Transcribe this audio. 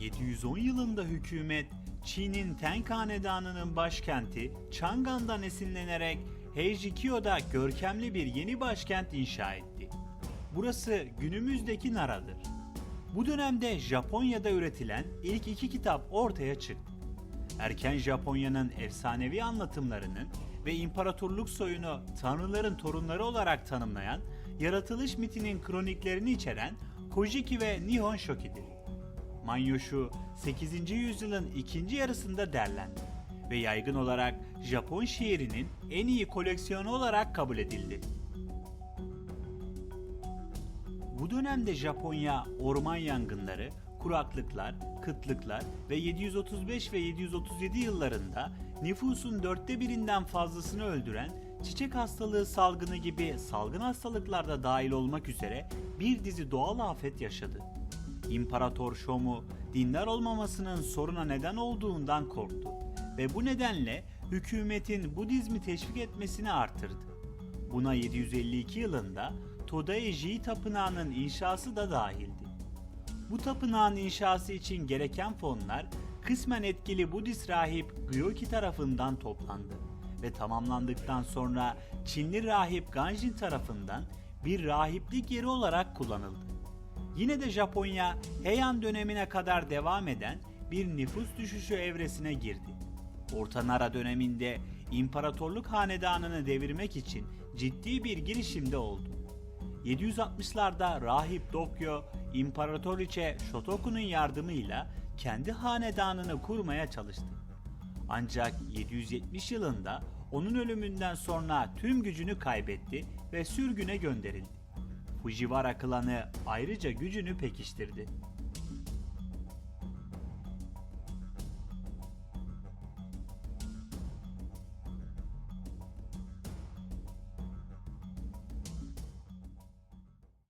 710 yılında hükümet Çin'in Tang Hanedanı'nın başkenti Chang'an'dan esinlenerek Heijikyo'da görkemli bir yeni başkent inşa etti. Burası günümüzdeki Nara'dır. Bu dönemde Japonya'da üretilen ilk iki kitap ortaya çıktı. Erken Japonya'nın efsanevi anlatımlarının ve imparatorluk soyunu tanrıların torunları olarak tanımlayan yaratılış mitinin kroniklerini içeren Kojiki ve Nihon Shoki'dir. Manyoshu 8. yüzyılın ikinci yarısında derlendi ve yaygın olarak Japon şiirinin en iyi koleksiyonu olarak kabul edildi. Bu dönemde Japonya orman yangınları, kuraklıklar, kıtlıklar ve 735 ve 737 yıllarında nüfusun dörtte birinden fazlasını öldüren çiçek hastalığı salgını gibi salgın hastalıklarda dahil olmak üzere bir dizi doğal afet yaşadı. İmparator Shomu dindar olmamasının soruna neden olduğundan korktu ve bu nedenle hükümetin Budizmi teşvik etmesini artırdı. Buna 752 yılında Todaiji Tapınağı'nın inşası da dahildi. Bu tapınağın inşası için gereken fonlar kısmen etkili Budist rahip Gyoki tarafından toplandı ve tamamlandıktan sonra Çinli rahip Ganjin tarafından bir rahiplik yeri olarak kullanıldı. Yine de Japonya Heian dönemine kadar devam eden bir nüfus düşüşü evresine girdi. Orta Nara döneminde imparatorluk hanedanını devirmek için ciddi bir girişimde oldu. 760'larda rahip Dokyo, İmparatoriçe Shotoku'nun yardımıyla kendi hanedanını kurmaya çalıştı. Ancak 770 yılında onun ölümünden sonra tüm gücünü kaybetti ve sürgüne gönderildi. Fujiwara klanı ayrıca gücünü pekiştirdi.